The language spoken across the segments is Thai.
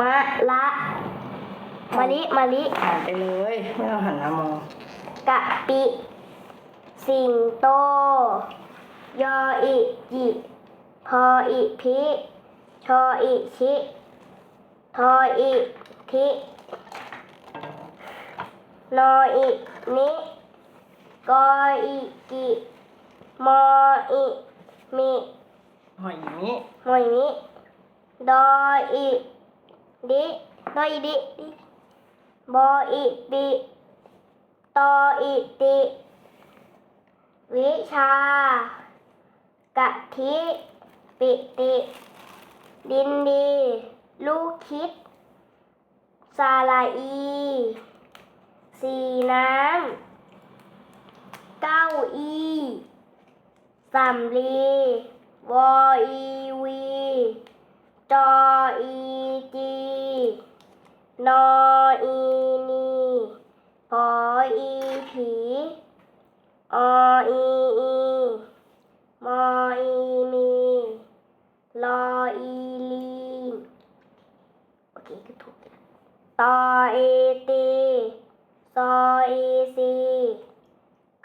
มะละมะลิมะลิอ่านไปเลย ไม่ต้องหันหน้ามองกะปิ สิงโต ยออิจิพออิพิชออิชิทออิทินออินิกออิกิมออิมิหอยนี้หมวยมิดออิ ดิดออิดิบออิปิตออิติ วิชากะทิปิติ ดินดี ลูกคิด สาลาอี สีน้ำเก้าอีสำลีวออีวี จออีจี นออีนีพออีผีออีอีมออีมีลออีลีโอเคก็ถูกตออีตีซออีซี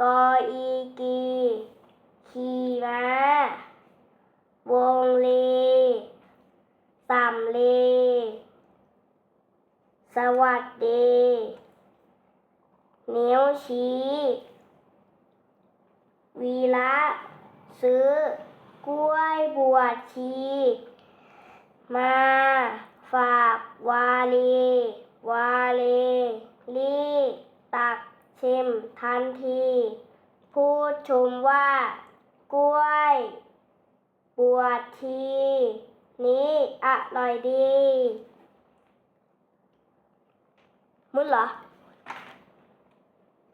กออีกีขี่ม้าวงลีสามลี สวัสดี นิ้วชี้ วีระซื้อกล้วยบวชชี มาฝากวาลีวาลีรีตักชิมทันที พูดชมว่า กล้วยบวชชี นี้อร่อยดี มึงเหรอ